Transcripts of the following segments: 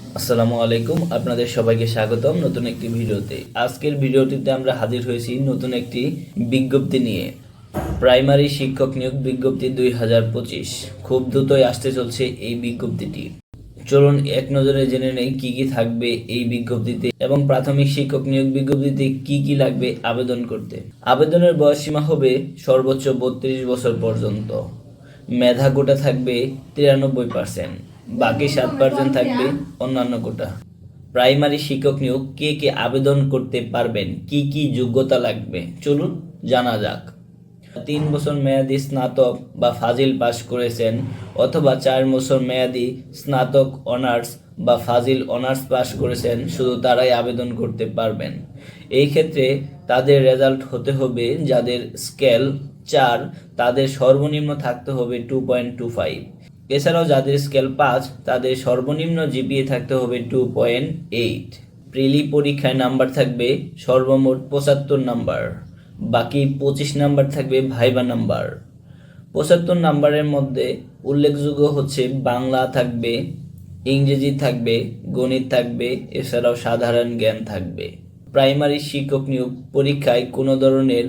আসসালামু আলাইকুম, আপনাদের সবাইকে স্বাগতম নতুন একটি ভিডিওতে। আজকের ভিডিওটিতে আমরা হাজির হয়েছি নতুন একটি বিজ্ঞপ্তি নিয়ে। প্রাইমারি শিক্ষক নিয়োগ বিজ্ঞপ্তি দুই হাজার পঁচিশ। খুব দ্রুতই আসতে চলছে এই বিজ্ঞপ্তিটি। চলুন এক নজরে জেনে নেই কি কি থাকবে এই বিজ্ঞপ্তিতে এবং প্রাথমিক শিক্ষক নিয়োগ বিজ্ঞপ্তিতে কি কি লাগবে আবেদন করতে। আবেদনের বয়সসীমা হবে সর্বোচ্চ বত্রিশ বছর পর্যন্ত। মেধা কোটা থাকবে তিরানব্বই পার্সেন্ট। বাকি সাত পার্সেন্ট থাকবে অন্যান্য কোটা। প্রাইমারি শিক্ষক নিয়োগ কে কে আবেদন করতে পারবেন? কি কি যোগ্যতা লাগবে? চলুন জানা যাক। তিন বছর মেয়াদি স্নাতক বা ফাজিল পাশ করেছেন অথবা চার বছর মেয়াদি স্নাতক অনার্স বা ফাজিল অনার্স পাশ করেছেন শুধু তারাই আবেদন করতে পারবেন। এই ক্ষেত্রে তাদের রেজাল্ট হতে হবে যাদের স্কেল চার, তাদের সর্বনিম্ন থাকতে হবে টু পয়েন্ট টু ফাইভ এছাড়াও যাদের স্কেল পাঁচ, তাদের সর্বনিম্ন জিপিএ থাকতে হবে টু পয়েন্ট এইট প্রিলি পরীক্ষায় নাম্বার থাকবে সর্বমোট পঁচাত্তর নাম্বার বাকি পঁচিশ নাম্বার থাকবে ভাইবা নাম্বার পঁচাত্তর নাম্বারের মধ্যে উল্লেখযোগ্য হচ্ছে বাংলা থাকবে, ইংরেজি থাকবে, গণিত থাকবে, এছাড়াও সাধারণ জ্ঞান থাকবে। প্রাইমারি শিক্ষক নিয়োগ পরীক্ষায় কোনো ধরনের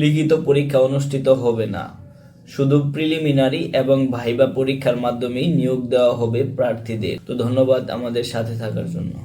লিখিত পরীক্ষা অনুষ্ঠিত হবে না। শুধু প্রিলিমিনারি এবং ভাইবা পরীক্ষার মাধ্যমেই নিয়োগ দেওয়া হবে প্রার্থীদের। তো ধন্যবাদ আমাদের সাথে থাকার জন্য।